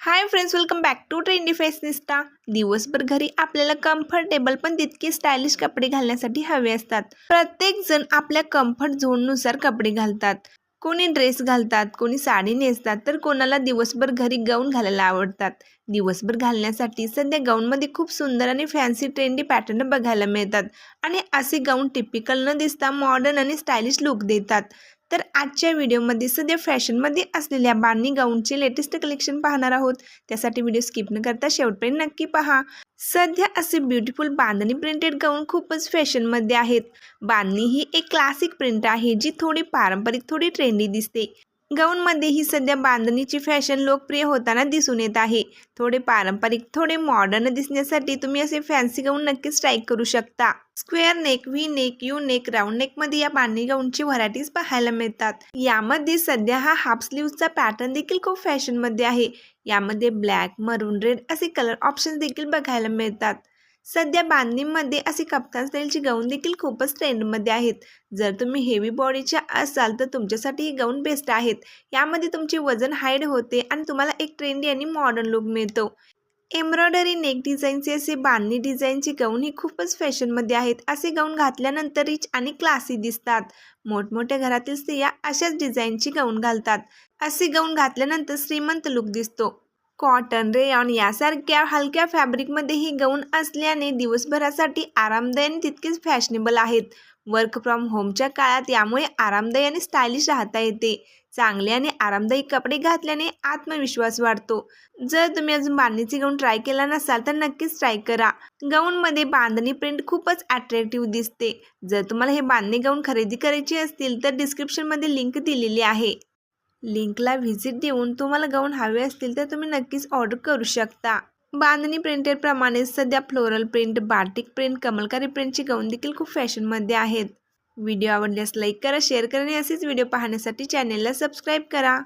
Hi friends welcome back to trendy fashionista दिवसभर घरी आपल्याला कम्फर्टेबल पण तितके स्टायलिश कपडे घालण्यासाठी हवे असतात. प्रत्येक जण आपल्या कम्फर्ट झोननुसार कपडे घालतात. कोणी ड्रेस घालतात कोणी साडी नेसतात तर कोणाला दिवसभर घरी गाऊन घालायला आवडतात. दिवसभर घालण्यासाठी सध्या गाऊनमध्ये खूप सुंदर आणि फॅन्सी ट्रेंडी पॅटर्न बघायला मिळतात. आणि असे गाऊन टिपिकल न दिसता मॉडर्न आणि स्टायलिश लुक देतात. तर आजच्या व्हिडिओमध्ये सध्या फॅशनमध्ये असलेल्या बांनी गाऊनचे लेटेस्ट कलेक्शन पाहणार आहोत. त्यासाठी व्हिडिओ स्किप न करता शेवटपर्यंत नक्की पहा. सध्या असे ब्युटिफुल बांधणी प्रिंटेड गाऊन खूपच फॅशनमध्ये आहेत. बांधणी ही एक क्लासिक प्रिंट आहे जी थोडी पारंपरिक थोडी ट्रेंडी दिसते. गाऊनमध्येही सध्या बांधणीची फॅशन लोकप्रिय होताना दिसून येत आहे. थोडे पारंपरिक थोडे मॉडर्न दिसण्यासाठी तुम्ही असे फॅन्सी गाऊन नक्कीच ट्राय करू शकता. Square neck V neck U neck round नेकमध्ये या बांधणी गाऊनची व्हरायटीज पाहायला मिळतात. यामध्ये सध्या हा हाफ स्लीव्हचा पॅटर्न देखील खूप फॅशनमध्ये आहे. यामध्ये ब्लॅक मरून रेड असे कलर ऑप्शन देखील बघायला मिळतात. सध्या बांधणीमध्ये असे कप्तान स्टाईलची गाऊन देखील खूपच ट्रेंडमध्ये आहेत. जर तुम्ही हेवी बॉडीच्या असाल तर तुमच्यासाठी ही गाऊन बेस्ट आहेत. यामध्ये तुमचे वजन हाईड होते आणि तुम्हाला एक ट्रेंडी आणि मॉडर्न लुक मिळतो. एम्ब्रॉयडरी नेक डिझाईनचे असे बांधणी डिझाईनचे गाऊन ही खूपच फॅशनमध्ये आहेत. असे गाऊन घातल्यानंतर रिच आणि क्लासी दिसतात. मोठमोठ्या घरातील स्त्रिया अशाच डिझाईनची गाऊन घालतात. असे गाऊन घातल्यानंतर श्रीमंत लुक दिसतो. कॉटन रेयॉन यासारख्या हलक्या फॅब्रिकमध्ये ही गाऊन असल्याने दिवसभरासाठी आरामदायी आणि तितकेच फॅशनेबल आहेत. वर्क फ्रॉम होमच्या काळात यामुळे आरामदायी आणि स्टायलिश राहता येते. चांगले आणि आरामदायी कपडे घातल्याने आत्मविश्वास वाढतो. जर तुम्ही अजून बांधणीचे गाऊन ट्राय केला नसाल तर नक्कीच ट्राय करा. गाऊनमध्ये बांधणी प्रिंट खूपच अट्रॅक्टिव्ह दिसते. जर तुम्हाला हे बांधणी गाऊन खरेदी करायची असतील तर डिस्क्रिप्शनमध्ये लिंक दिलेली आहे. लिंकला व्हिजिट देऊन तुम्हाला गाऊन हवे असतील तर तुम्ही नक्कीच ऑर्डर करू शकता. बांधणी प्रिंटेडप्रमाणे सध्या floral print batik print kalamkari प्रिंटची gown देखील खूप फॅशनमध्ये आहेत. व्हिडिओ आवडल्यास लाईक करा शेअर करा आणि असेच व्हिडिओ पाहण्यासाठी चॅनेलला सबस्क्राईब करा.